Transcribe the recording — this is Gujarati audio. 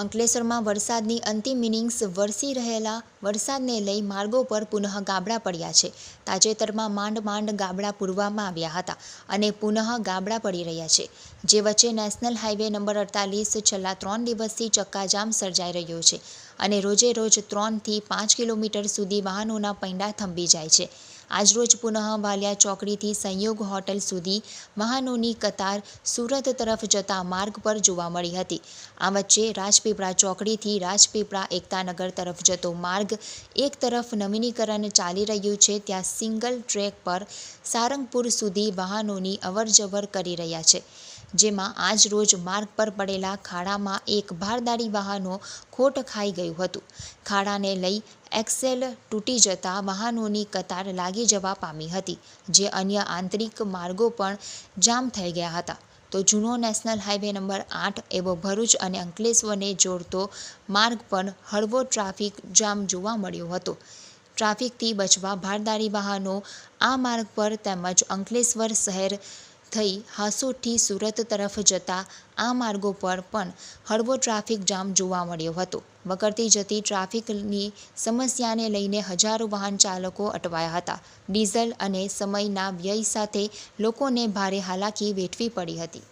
અંકલેશ્વરમાં વરસાદની અંતિમ ઇનિંગ્સ વરસી રહેલા વરસાદને લઈ માર્ગો પર પુનઃ ગાબડા પડ્યા છે. તાજેતરમાં માંડ માંડ ગાબડા પૂરવામાં આવ્યા હતા અને પુનઃ ગાબડા પડી રહ્યા છે. જે વચ્ચે નેશનલ હાઈવે નંબર અડતાલીસ છેલ્લા ત્રણ દિવસથી ચક્કાજામ સર્જાઈ રહ્યો છે. અને રોજે રોજ ત્રણથી પાંચ કિલોમીટર સુધી વાહનોના પૈંડા થંભી જાય છે. આજરોજ પુનઃ વાલિયા ચોકડીથી સંયોગ હોટલ સુધી વાહનોની કતાર સુરત તરફ જતા માર્ગ પર જોવા મળી હતી. આ વચ્ચે રાજપીપળા ચોકડીથી રાજપીપળા એકતાનગર તરફ જતો માર્ગ એક તરફ નવીનીકરણ ચાલી રહ્યું છે, ત્યાં સિંગલ ટ્રેક પર સારંગપુર સુધી વાહનોની અવરજવર કરી રહ્યા છે. જેમાં આજ રોજ માર્ગ પર પડેલા ખાડામાં એક ભારદારી વાહનો ખોટ ખાઈ ગયું હતું. ખાડાને લઈ એક્સેલ તૂટી જતા વાહનોની કતાર લાગી જવા પામી હતી, જે અન્ય આંતરિક માર્ગો પણ જામ થઈ ગયા હતા. તો જૂનો નેશનલ હાઈવે નંબર આઠ એવો ભરૂચ અને અંકલેશ્વરને જોડતો માર્ગ પણ હળવો ટ્રાફિક જામ જોવા મળ્યો હતો. ટ્રાફિકથી બચવા ભારદારી વાહનો આ માર્ગ પર તેમજ અંકલેશ્વર શહેર થઈ હાસોઠી સુરત તરફ જતા આ માર્ગો પર પણ હળવો ટ્રાફિક જામ જોવા મળ્યો હતો. વગરતી જતી ટ્રાફિકની સમસ્યાને લઈને હજારો વાહન ચાલકો અટવાયા હતા. ડીઝલ અને સમયના વ્યય સાથે લોકોને ભારે હાલાકી વેઠવી પડી હતી.